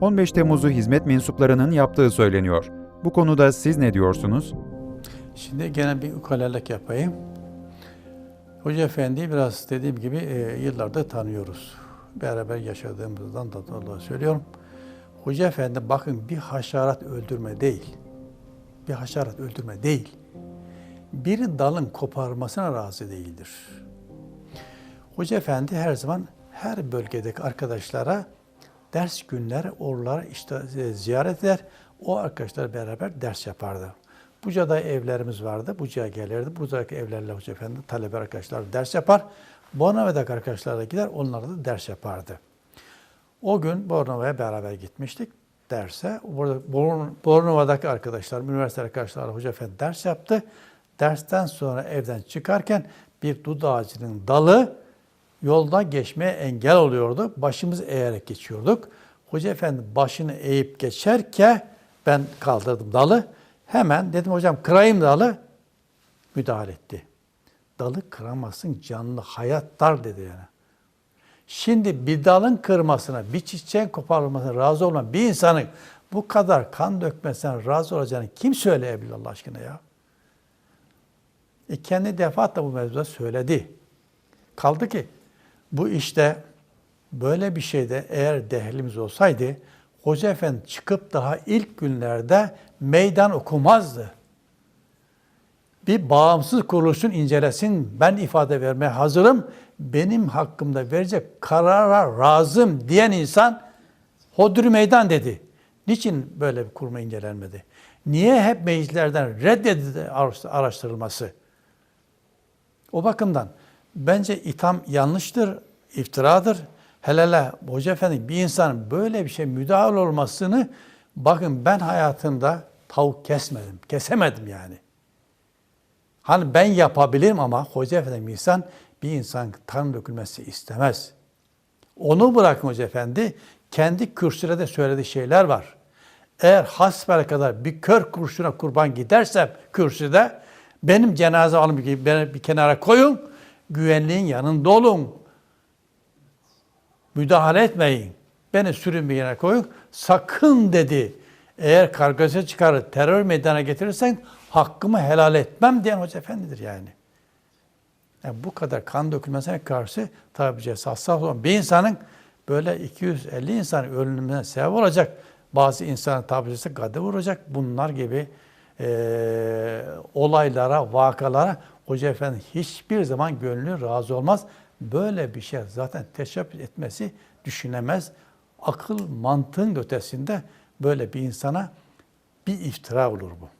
15 Temmuz'u hizmet mensuplarının yaptığı söyleniyor. Bu konuda siz ne diyorsunuz? Şimdi gene bir ukalalık yapayım. Hoca Efendi'yi biraz dediğim gibi e, yıllardır tanıyoruz. Beraber yaşadığımızdan da dolayı söylüyorum. Hoca Efendi bakın bir haşerat öldürme değil. Bir haşerat öldürme değil. Bir dalın koparmasına razı değildir. Hoca Efendi her zaman her bölgedeki arkadaşlara ders günleri oralara işte e, ziyaret eder. O arkadaşlar beraber ders yapardı. Buca'da evlerimiz vardı. Buca'ya gelirdi. Buca'daki evlerle Hoca Efendi talebe arkadaşlar ders yapar. Bornova'daki arkadaşlar da gider. Onlar da ders yapardı. O gün Bornova'ya beraber gitmiştik derse. Burada Born- Bornova'daki arkadaşlar, üniversite arkadaşlar Hoca Efendi ders yaptı. Dersten sonra evden çıkarken bir dut ağacının dalı yolda geçmeye engel oluyordu. Başımız eğerek geçiyorduk. Hoca Efendi başını eğip geçerken ben kaldırdım dalı. Hemen dedim hocam kırayım dalı. Müdahale etti. Dalı kıramazsın canlı hayat dar dedi yani. Şimdi bir dalın kırmasına, bir çiçeğin koparılmasına razı olan bir insanın bu kadar kan dökmesine razı olacağını kim söyleyebilir Allah aşkına ya? E kendi defaatle bu mevzuda söyledi. Kaldı ki bu işte böyle bir şeyde eğer dehlimiz olsaydı Hoca Efendi çıkıp daha ilk günlerde meydan okumazdı. Bir bağımsız kuruluşun incelesin, ben ifade vermeye hazırım, benim hakkımda verecek karara razım diyen insan hodri meydan dedi. Niçin böyle bir kurma incelenmedi? Niye hep meclislerden reddedildi araştırılması? O bakımdan bence itham yanlıştır, iftiradır. Hele hele Hoca Efendi bir insanın böyle bir şey müdahale olmasını bakın ben hayatımda tavuk kesmedim, kesemedim yani. Hani ben yapabilirim ama Hoca Efendi insan bir insan kan dökülmesi istemez. Onu bırakın Hoca Efendi kendi kürsüde de söylediği şeyler var. Eğer hasbel kadar bir kör kurşuna kurban gidersem kürsüde benim cenaze alın bir, bir kenara koyun, güvenliğin yanında olun. Müdahale etmeyin. Beni sürün bir yere koyun. Sakın dedi. Eğer kargaşa çıkarır, terör meydana getirirsen hakkımı helal etmem diyen Hoca Efendidir yani. yani bu kadar kan dökülmesine karşı tabi hassas olan bir insanın böyle 250 insan ölümüne sebep olacak. Bazı insanın tabi caizse gade vuracak. Bunlar gibi e, olaylara, vakalara Hoca Efendi hiçbir zaman gönlü razı olmaz. Böyle bir şey zaten teşebbüs etmesi düşünemez. Akıl, mantığın ötesinde böyle bir insana bir iftira olur bu.